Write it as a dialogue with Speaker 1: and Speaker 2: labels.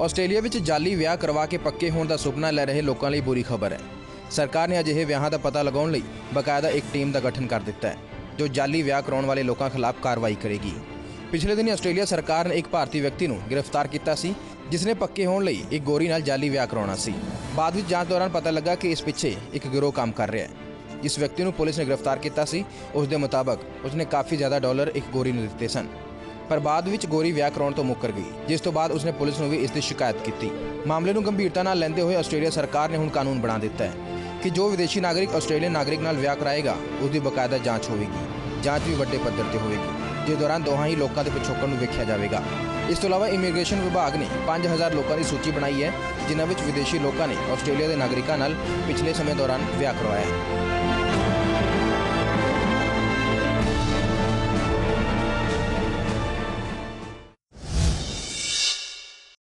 Speaker 1: Australia ਵਿੱਚ ਜਾਲੀ ਵਿਆਹ ਕਰਵਾ ਕੇ ਪੱਕੇ ਹੋਣ ਦਾ ਸੁਪਨਾ ਲੈ ਰਹੇ ਲੋਕਾਂ ਲਈ ਬੁਰੀ ਖਬਰ ਹੈ। ਸਰਕਾਰ ਨੇ ਅਜਿਹੇ ਵਿਆਹਾਂ ਦਾ ਪਤਾ ਲਗਾਉਣ ਲਈ ਬਕਾਇਦਾ ਇੱਕ ਟੀਮ ਦਾ ਗਠਨ ਕਰ ਦਿੱਤਾ ਹੈ, ਜੋ ਜਾਲੀ ਵਿਆਹ ਕਰਾਉਣ ਵਾਲੇ ਲੋਕਾਂ ਖਿਲਾਫ ਕਾਰਵਾਈ ਕਰੇਗੀ। ਪਿਛਲੇ ਦਿਨੀ ਆਸਟ੍ਰੇਲੀਆ ਸਰਕਾਰ ਨੇ ਇੱਕ ਭਾਰਤੀ ਵਿਅਕਤੀ ਨੂੰ ਗ੍ਰਿਫਤਾਰ ਕੀਤਾ ਸੀ ਜਿਸ ਨੇ ਪੱਕੇ ਹੋਣ ਲਈ ਇੱਕ ਗੋਰੀ ਨਾਲ ਜਾਲੀ ਵਿਆਹ ਕਰਾਉਣਾ ਸੀ। ਬਾਅਦ ਵਿੱਚ ਜਾਂਚ ਦੌਰਾਨ ਪਤਾ ਲੱਗਾ ਕਿ ਇਸ ਪਿੱਛੇ ਇੱਕ ਗਿਰੋਹ ਕੰਮ ਕਰ ਰਿਹਾ ਹੈ। ਜਿਸ ਵਿਅਕਤੀ ਨੂੰ ਪੁਲਿਸ ਨੇ ਗ੍ਰਿਫਤਾਰ ਕੀਤਾ ਸੀ, ਉਸ ਦੇ ਮੁਤਾਬਕ ਉਸਨੇ ਕਾਫੀ ਜ਼ਿਆਦਾ ਡਾਲਰ ਇੱਕ ਗੋਰੀ ਨੂੰ ਦਿੱਤੇ ਸਨ। ਪਰ ਬਾਅਦ ਵਿੱਚ ਗੋਰੀ ਵਿਆਹ ਕਰਾਉਣ ਤੋਂ ਮੁੱਕਰ ਗਈ, ਜਿਸ ਤੋਂ ਬਾਅਦ ਉਸਨੇ ਪੁਲਿਸ ਨੂੰ ਵੀ ਇਸ ਦੀ ਸ਼ਿਕਾਇਤ ਕੀਤੀ। ਮਾਮਲੇ ਨੂੰ ਗੰਭੀਰਤਾ ਨਾਲ ਲੈਂਦੇ ਹੋਏ ਆਸਟ੍ਰੇਲੀਆ ਸਰਕਾਰ ਨੇ ਹੁਣ ਕਾਨੂੰਨ ਬਣਾ ਦਿੱਤਾ ਹੈ ਕਿ ਜੋ ਵਿਦੇਸ਼ੀ ਨਾਗਰਿਕ ਆਸਟ੍ਰੇਲੀਅਨ ਨਾਗਰਿਕ ਨਾਲ ਵਿਆਹ ਕਰਾਏਗਾ ਉਸ ਦੀ ਬਕਾਇਦਾ ਜਾਂਚ ਹੋਵੇਗੀ। ਜਾਂਚ ਵੀ ਵੱਡੇ ਪੱਧਰ ਤੇ ਹੋਵੇਗੀ, ਜਿਸ ਦੌਰਾਨ ਦੋਹਾਂ ਹੀ ਲੋਕਾਂ ਦੇ ਪਿਛੋਕੜ ਨੂੰ ਵੇਖਿਆ ਜਾਵੇਗਾ। ਇਸ ਤੋਂ ਇਲਾਵਾ ਇਮੀਗ੍ਰੇਸ਼ਨ ਵਿਭਾਗ ਨੇ 5000 ਲੋਕਾਂ ਦੀ ਸੂਚੀ ਬਣਾਈ ਹੈ, ਜਿਨ੍ਹਾਂ ਵਿੱਚ ਵਿਦੇਸ਼ੀ ਲੋਕਾਂ ਨੇ ਆਸਟ੍ਰੇਲੀਆ ਦੇ ਨਾਗਰਿਕਾਂ ਨਾਲ ਪਿਛਲੇ ਸਮੇਂ ਦੌਰਾਨ ਵਿਆਹ ਕਰਵਾਇਆ ਹੈ।